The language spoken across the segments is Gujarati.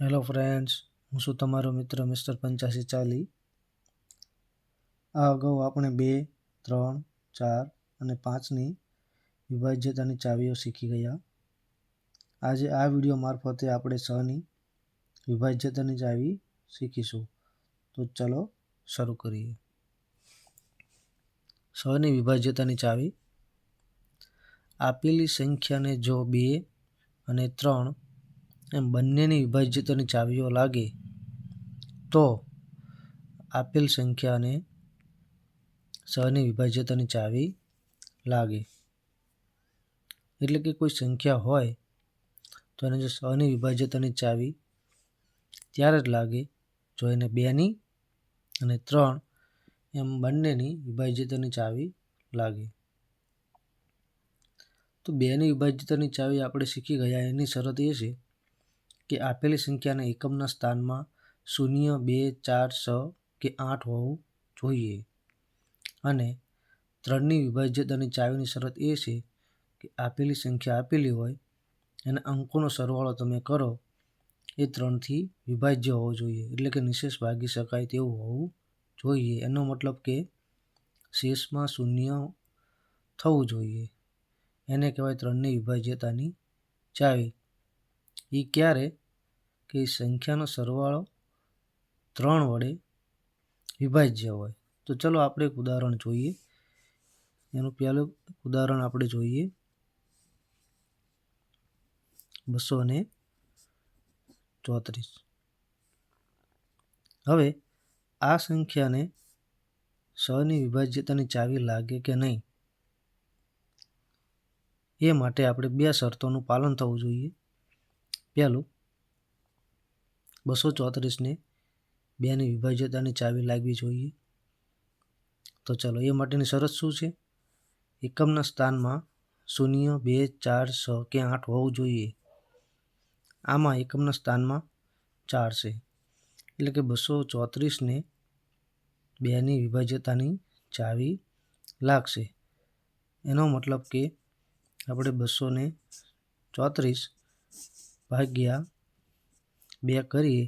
હેલો ફ્રેન્ડ્સ, હું છું તમારો મિત્ર મિસ્ટર પંચ્યાસી ચાલી. આ અગાઉ આપણે બે, ત્રણ, ચાર અને પાંચની વિભાજ્યતાની ચાવીઓ શીખી ગયા. આજે આ વીડિયો મારફતે આપણે છની વિભાજ્યતાની ચાવી શીખીશું. તો ચલો શરૂ કરીએ. છની વિભાજ્યતાની ચાવી. આપેલી સંખ્યાને જો બે અને ત્રણ એમ બંનેની વિભાજ્યતાની ચાવીઓ લાગે, તો આપેલ સંખ્યાને સહની વિભાજ્યતાની ચાવી લાગે. એટલે કે કોઈ સંખ્યા હોય, તો એને જો સહની વિભાજ્યતાની ચાવી ત્યારે જ લાગે, જો એને બેની અને ત્રણ, એમ બંનેની વિભાજ્યતાની ચાવી લાગે. તો બેની વિભાજ્યતાની ચાવી આપણે શીખી ગયા, એની શરત એ છે કે આપેલી સંખ્યાના એકમના સ્થાનમાં શૂન્ય, બે, ચાર, છ કે આઠ હોવું જોઈએ. અને ત્રણની વિભાજ્યતાની ચાવીની શરત એ છે કે આપેલી સંખ્યા આપેલી હોય અને અંકોનો સરવાળો તમે કરો, એ ત્રણથી વિભાજ્ય હોવો જોઈએ. એટલે કે નિશેષ ભાગી શકાય તેવું હોવું જોઈએ. એનો મતલબ કે શેષમાં શૂન્ય થવું જોઈએ. એને કહેવાય ત્રણની વિભાજ્યતાની ચાવી. એ ક્યારે કે સંખ્યાનો સરવાળો ત્રણ વડે વિભાજ્ય હોય. તો ચલો આપણે એક ઉદાહરણ જોઈએ. એનું પહેલું ઉદાહરણ આપણે જોઈએ. બસો ને ચોત્રીસ. હવે આ સંખ્યાને સની વિભાજ્યતાની ચાવી લાગે કે નહીં? એ માટે આપણે બે શરતોનું પાલન થવું જોઈએ. પહેલું, બસો ચોત્રીસને બેની વિભાજ્યતાની ચાવી લાગવી જોઈએ. તો ચલો, એ માટેની શરત શું છે? એકમના સ્થાનમાં શૂન્ય, બે, ચાર, છ કે આઠ હોવું જોઈએ. આમાં એકમના સ્થાનમાં ચાર છે. એટલે કે બસો ચોત્રીસને બેની વિભાજ્યતાની ચાવી લાગશે. એનો મતલબ કે આપણે બસો ચોત્રીસ ભાગ્યા બે કરીએ,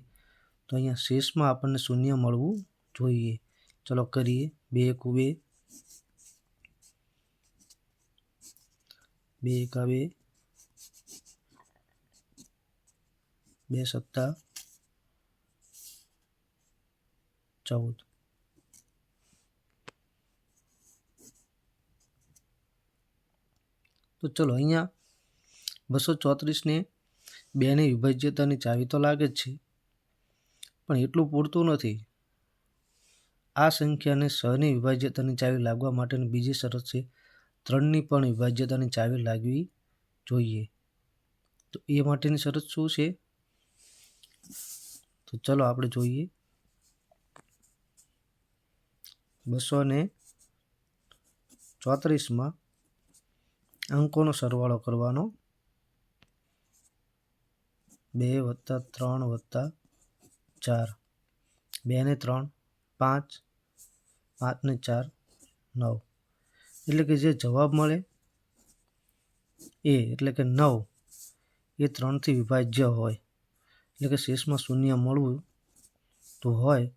તો અહીંયા શેષમાં આપણને શૂન્ય મળવું જોઈએ. ચલો કરીએ. બે એકુ બે. બે એકા બે બે સત્તા. ચૌદ. તો ચલો અહીંયા બસો ચોત્રીસને બેની વિભાજ્યતાની ચાવી તો લાગે જ છે. પણ એટલું પૂરતું નથી. આ સંખ્યાને છની વિભાજ્યતાની ચાવી લાગવા માટેની બીજી શરત છે ત્રણની પણ વિભાજ્યતાની ચાવી લાગવી જોઈએ. તો એ માટેની શરત શું છે? તો ચલો આપણે જોઈએ. બસો ને ચોત્રીસમાં અંકોનો સરવાળો કરવાનો બે વત્તા ત્રણ વત્તા ચાર. બે ને ત્રણ, પાંચ પાંચ ને ચાર, નવ. એટલે કે જે જવાબ મળે એ, એટલે કે નવ, એ ત્રણથી વિભાજ્ય હોય. એટલે કે શેષમાં શૂન્ય મળવું તો હોય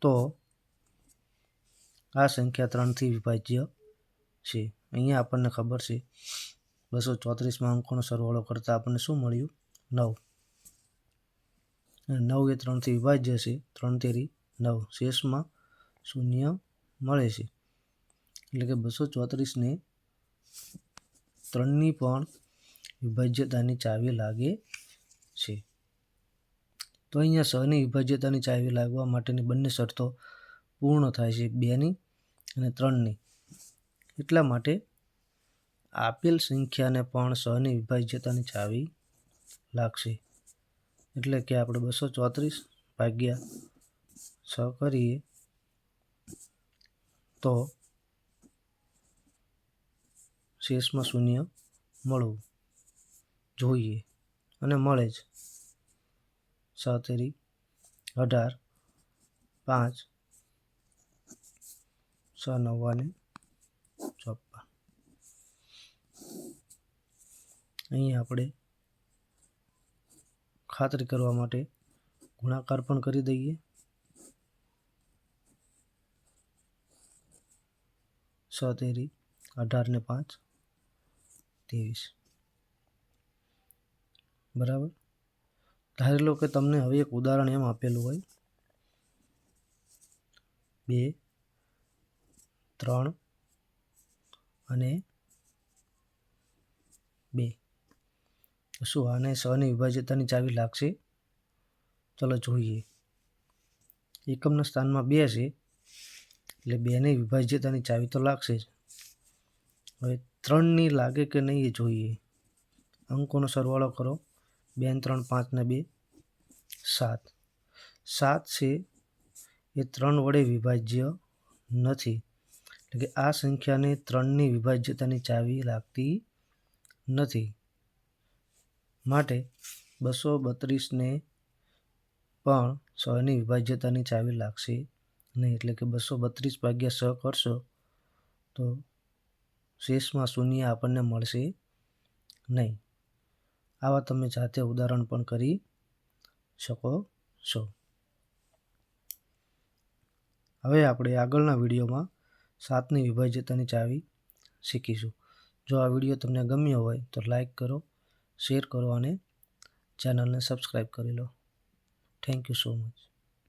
તો આ સંખ્યા ત્રણથી વિભાજ્ય છે. અહીંયા આપણને ખબર છે. બસો ચોત્રીસમાં અંકોનો સરવાળો કરતાં આપણને શું મળ્યું? નવ. નવ એ ત્રણથી વિભાજ્ય છે. ત્રણ તેરી નવ. શેષમાં શૂન્ય મળે છે. એટલે કે બસો ચોત્રીસને ત્રણની પણ વિભાજ્યતાની ચાવી લાગે છે. તો અહીંયા સની વિભાજ્યતાની ચાવી લાગવા માટેની બંને શરતો પૂર્ણ થાય છે. બેની અને ત્રણની. એટલા માટે આપેલ સંખ્યાને પણ સહની વિભાજ્યતાની ચાવી લાગશે. એટલે કે આપણે બસો ચોત્રીસ ભાગ્યા છ કરીએ તો શેષમાં શૂન્ય મળવું જોઈએ અને મળે જ. સાતેરી, અઢાર, પાંચ, છ નવ્વાને ચોપ્પન. અહીં આપણે ખાતરી કરવા માટે ગુણાકાર પણ કરી દઈએ. છ તેરી અઢાર ને પાંચ, ત્રેવીસ. બરાબર? ધારી લો કે તમને હવે એક ઉદાહરણ એમ આપેલું હોય. બે, ત્રણ અને બે. શું આને સની વિભાજ્યતાની ચાવી લાગશે? ચલો જોઈએ. એકમના સ્થાનમાં બે છે, એટલે બેને વિભાજ્યતાની ચાવી તો લાગશે જ. હવે ત્રણની લાગે કે નહીં એ જોઈએ. અંકોનો સરવાળો કરો. બે ત્રણ, પાંચ ને બે, સાત. સાત છે, એ ત્રણ વડે વિભાજ્ય નથી. એટલે કે આ સંખ્યાને ત્રણની વિભાજ્યતાની ચાવી લાગતી નથી. માટે બસો બત્રીસને પણ છની વિભાજ્યતાની ચાવી લાગશે નહીં. એટલે કે બસો બત્રીસ ભાગ્યા છ કરશો તો શેષમાં શૂન્ય આપણને મળશે નહીં. આવા તમે જાતે ઉદાહરણ પણ કરી શકો છો. હવે આપણે આગળના વિડીયોમાં સાતની વિભાજ્યતાની ચાવી શીખીશું. જો આ વીડિયો તમને ગમ્યો હોય તો લાઈક કરો શેર કરો અને ચેનલને સબસ્ક્રાઈબ કરી લો. Thank you so much